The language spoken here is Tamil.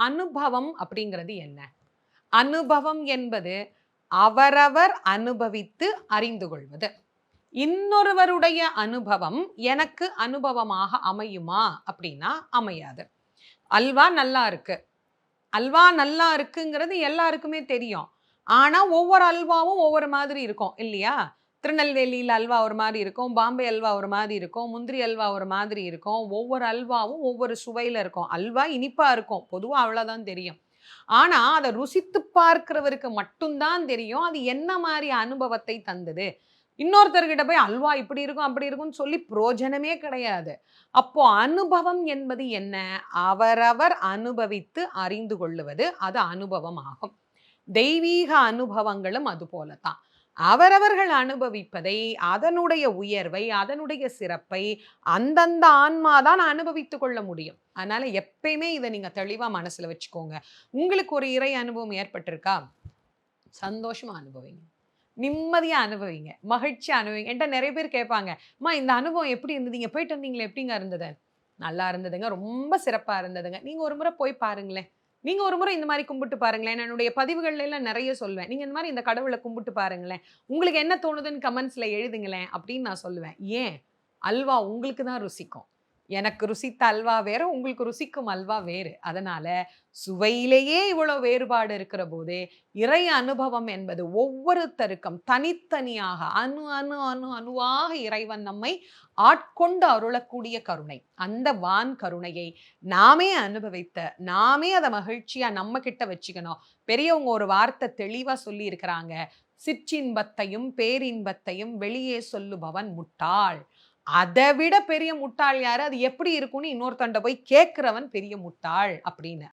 அனுபவம் அப்படிங்கிறது என்ன? அனுபவம் என்பது அவரவர் அனுபவித்து அறிந்து கொள்வது இன்னொருவருடைய அனுபவம் எனக்கு அனுபவமாக அமையுமா அப்படின்னா அமையாது. அல்வா நல்லா இருக்கு. அல்வா நல்லா இருக்குங்கிறது எல்லாருக்குமே தெரியும். ஆனால் ஒவ்வொரு அல்வாவும் ஒவ்வொரு மாதிரி இருக்கும் இல்லையா? திருநெல்வேலியில் அல்வா ஒரு மாதிரி இருக்கும் பாம்பே அல்வா ஒரு மாதிரி இருக்கும் முந்திரி அல்வா ஒரு மாதிரி இருக்கும் ஒவ்வொரு அல்வாவும் ஒவ்வொரு சுவையில் இருக்கும். அல்வா இனிப்பாக இருக்கும் பொதுவாக அவ்வளோதான் தெரியும். ஆனால் அதை ருசித்து பார்க்கிறவருக்கு மட்டும்தான் தெரியும் அது என்ன மாதிரி அனுபவத்தை தந்தது. இன்னொருத்தர்கிட்ட போய் அல்வா இப்படி இருக்கும் அப்படி இருக்கும்னு சொல்லி புரோஜனமே கிடையாது. அப்போ அனுபவம் என்பது என்ன? அவரவர் அனுபவித்து அறிந்து கொள்ளுவது அது அனுபவம் ஆகும் தெய்வீக அனுபவங்களும் அது போலத்தான் அவரவர்கள் அனுபவிப்பதை அதனுடைய உயர்வை அதனுடைய சிறப்பை அந்தந்த ஆன்மாதான் அனுபவித்து கொள்ள முடியும். அதனால எப்பயுமே இதை நீங்க தெளிவா மனசுல வச்சுக்கோங்க. உங்களுக்கு ஒரு இறை அனுபவம் ஏற்பட்டிருக்கா? சந்தோஷமா அனுபவிங்க. நிம்மதியாக அனுபவிங்க. மகிழ்ச்சி அனுபவிங்க. என்கிட்ட நிறைய பேர் கேட்பாங்க அம்மா இந்த அனுபவம் எப்படி இருந்ததுங்க போயிட்டு வந்தீங்களே எப்படிங்க இருந்தது? நல்லா இருந்ததுங்க. ரொம்ப சிறப்பாக இருந்ததுங்க. நீங்கள் ஒரு முறை போய் பாருங்களேன். நீங்க ஒரு முறை இந்த மாதிரி கும்பிட்டு பாருங்களேன். என்னுடைய பதிவுகள்ல எல்லாம் நிறைய சொல்வேன். நீங்க இந்த மாதிரி இந்த கடவுளை கும்பிட்டு பாருங்களேன். உங்களுக்கு என்ன தோணுதுன்னு கமெண்ட்ஸ்ல எழுதுங்களேன் அப்படின்னு நான் சொல்லுவேன். ஏன்? அல்வா உங்களுக்கு தான் ருசிக்கும். எனக்கு ருசித்த அல்வா வேற உங்களுக்கு ருசிக்கும் அல்வா வேறு. அதனால சுவையிலேயே இவ்வளோ வேறுபாடு இருக்கிற போது இறை அனுபவம் என்பது ஒவ்வொருத்தருக்கும் தனித்தனியாக அணு அணு அணு அணுவாக இறைவன் நம்மை ஆட்கொண்டு அருளக்கூடிய கருணை. அந்த வான் கருணையை நாமே அனுபவித்த நாமே அதை மகிழ்ச்சியாக நம்ம கிட்ட வச்சுக்கணும். பெரியவங்க ஒரு வார்த்தை தெளிவாக சொல்லி இருக்கிறாங்க சிற்றின்பத்தையும் பேரின்பத்தையும் வெளியே சொல்லுபவன் முட்டாள். அதை விட பெரிய முட்டாள் யாரு? அது எப்படி இருக்கும்னு இன்னொருத்தண்ட போய் கேட்கிறவன் பெரிய முட்டாள் அப்படின்னு.